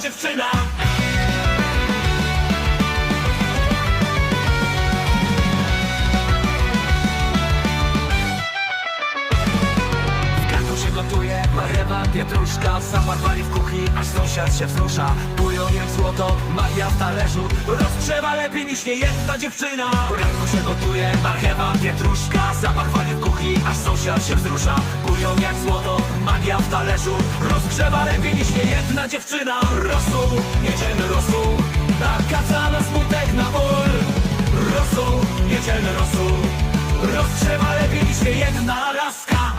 dziewczyna. Garnku się gotuje marchewa, pietruszka Zaparwali w kuchni, aż sąsiad się wzrusza. Bują jak złoto, magia w talerzu Rozgrzewa lepiej niż niejedna dziewczyna. W garnku się gotuje marchewa, pietruszka Zaparwali w kuchni, aż sąsiad się wzrusza. Bują jak złoto, w talerzu. Rozgrzewa lepiej niż niejedna dziewczyna Rosół, jedziemy rosół Taka cena smutek na ból. Rosół, jedziemy rosół Rozgrzewa lepiej niż niejedna laska.